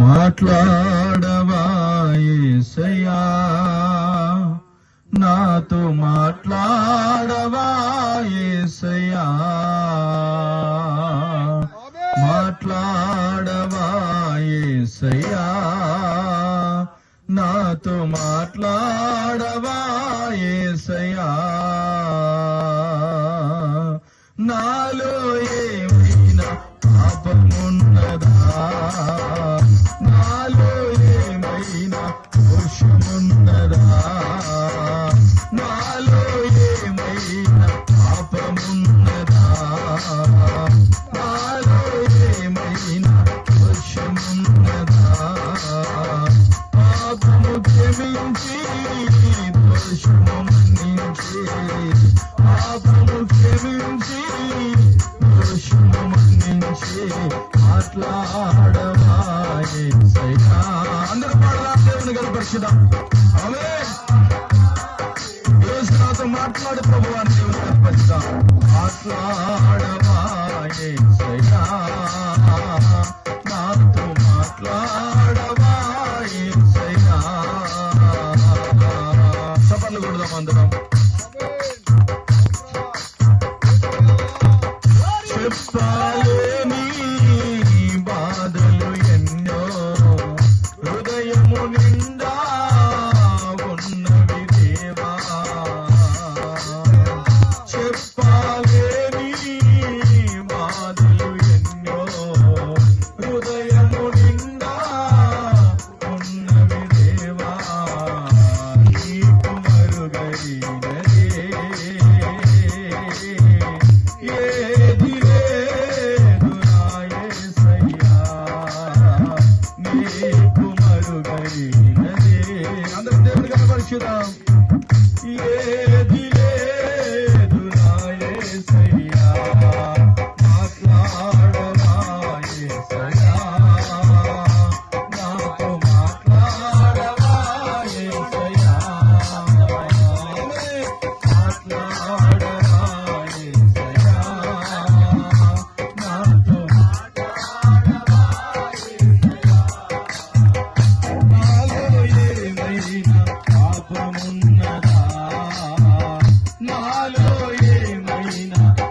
మాట్లాడవా యేసయ్యా నాతో మాట్లాడవా యేసయ్యా మాట్లాడవా యేసయ్యా నాతో మాట్లాడవా క్షమించి దోషము మన్నించి పాపము క్షమించి దోషము మన్నించి మాట్లాడవా యేసయ్యా అందరూ పాడదాం దేవుని కనపరుచుదాం ఆమేన్ ఈరోజు నాతో మాట్లాడు ప్రభు దేవుని కనపరుచుదాం మాట్లాడవా యేసయ్యా సపర్లు కొడదాం అందరం అందరూ దేవుని కనపరుచుదాం. ఏది లేదు నా యేసయ్యా, మాట్లాడవా యేసయ్యా, నాతో మాట్లాడవా యేసయ్యా. మాట్లాడవా لاله مينا